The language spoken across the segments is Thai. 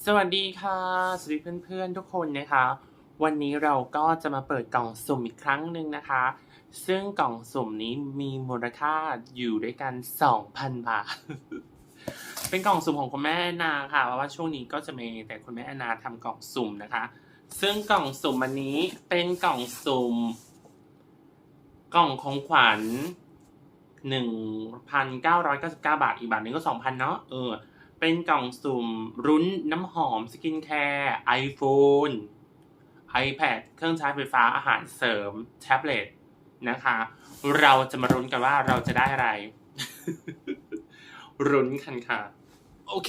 สวัสดีค่ะ สวัสดีเพื่อนๆทุกคนนะคะ วันนี้เราก็จะมาเปิดกล่องสุ่มอีกครั้งหนึ่งนะคะ ซึ่งกล่องสุ่มนี้มีมูลค่าอยู่ด้วยกัน 2,000 บาท เป็นกล่องสุ่มของคุณแม่แอนนาค่ะเพราะว่าช่วงนี้ก็จะมีแต่คุณแม่แอนนาทำกล่องสุ่มนะคะ ซึ่งกล่องสุ่มอันนี้เป็นกล่องสุ่ม กล่องของขวัญ 1,999 บาท อีกบาทหนึงก็ 2,000 เนาะเออ เป็นกล่องสุ่มรุ้นน้ำหอมสกินแคร์ iPhone iPad เครื่องใช้ไฟฟ้าอาหารเสริม แท็บเล็ตนะคะ เราจะมารุ้นกันว่าเราจะได้อะไร รุ้นกันค่ะ โอเค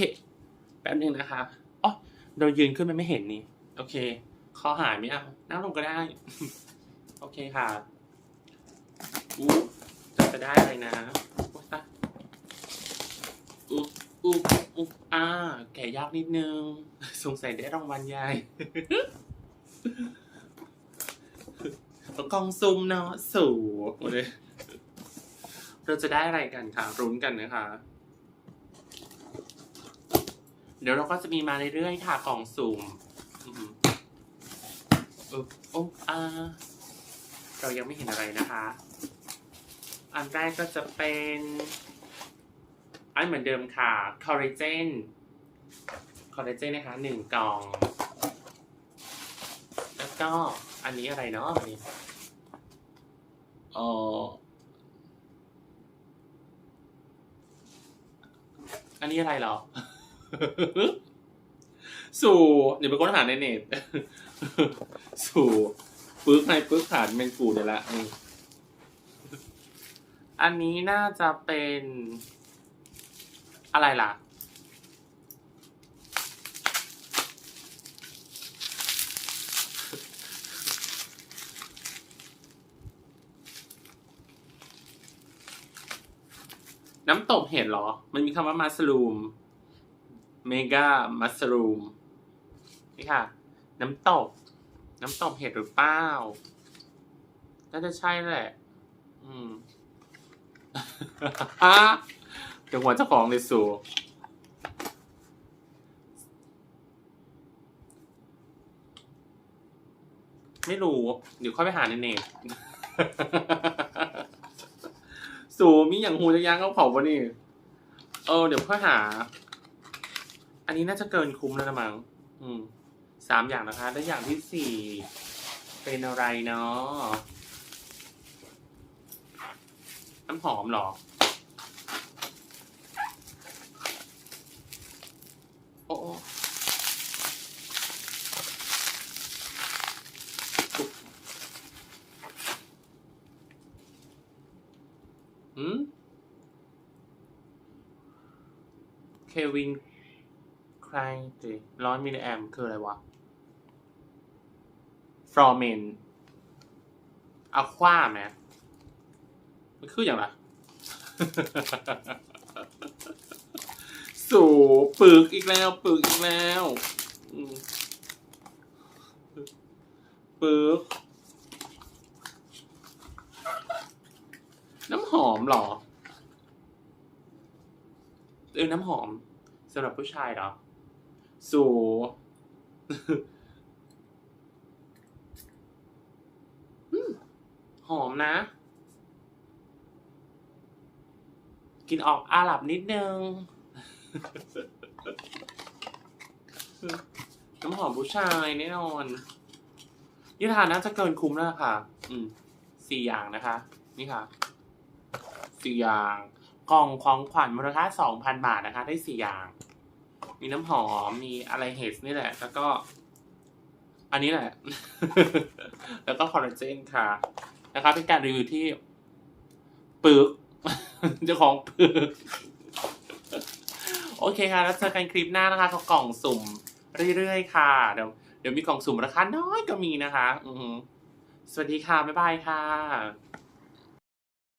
แป๊บนึงนะคะอ๋อเรายืนขึ้นมันไม่เห็นนี่ โอเคคอหายไม่เอานั่งลงก็ได้ โอเคค่ะอู้จะจะได้อะไรนะโอ๊ยตายอู้อู้อู้อ่าแกะยากนิดนึง สงสัยได้รางวัลใหญ่กล่องซุ่มเนาะสูงเลยเราจะได้อะไรกันค่ะรุ้นกันนะคะ เดี๋ยวเราก็จะมีมาเรื่อยๆค่ะกล่องสุ่มอืมอุ๊บอุ๊บอ่าเรายังไม่เห็นอะไรนะคะ อันแรกก็จะเป็น อันเหมือนเดิมค่ะคอลลาเจนคอลลาเจนนะคะหนึ่งกล่อง แล้วก็อันนี้อะไรเนาะอันนี้เอออันนี้อะไรเหรอ สู่เดี๋ยวไปค้นหาในเน็ต สู่ปึ๊กในปึ๊กผ่านเมนกูเดี๋ยวละ อันนี้น่าจะเป็น อะไรล่ะ น้ำตกเห็ดเหรอ มันมีคำว่ามัสลูม เมกามัสลูม นี่ค่ะ น้ำตก น้ำตกเห็ดหรือเปล่า น่าจะใช่แหละ อืม เดี๋ยวหัวเจ้าของเลยสูไม่รู้ เดี๋ยวค่อยไปหาในเน็ตสูมีอย่างหูจะย่างเขาเผาปะนี่ เออ เดี๋ยวค่อยหา อันนี้น่าจะเกินคุ้มแล้วนะมั้งอืมสามอย่างนะคะ และอย่างที่สี่เป็นอะไรเนาะน้ำหอมหรอ โอ้โอ้ตุ๊บหืม เควินใครดิร้อยมิลลิแอมคืออะไรวะฟรอเมนอะควาไหมมันคืออย่างไรสูปึกอีกแล้วปึกอีกแล้วอืมปึก น้ำหอมหรอ เออน้ำหอมสำหรับผู้ชายเหรอ สูหอมนะ กินออกอาหรับนิดนึง น้ำหอมผู้ชายแน่นอนยี่ทานน่าจะเกินคุ้มแล้วค่ะ อืมสี่อย่างนะคะ นี่ค่ะสี่อย่าง กล่องของขวัญมูลค่าสองพันบาทนะคะ ได้สี่อย่าง มีน้ำหอม มีอะไรเฮสนี่แหละ แล้วก็ อันนี้แหละ แล้วก็คอลลาเจนค่ะ นะคะ เป็นการรีวิวที่ปึกเจ้าของปึกโอเคค่ะ แล้วเจอกันคลิปหน้านะคะเขากล่องสุ่มเรื่อยๆ ค่ะ เดี๋ยวเดี๋ยวมีกล่องสุ่มราคาน้อยก็มีนะคะ อือสวัสดีค่ะ บ๊ายบายค่ะ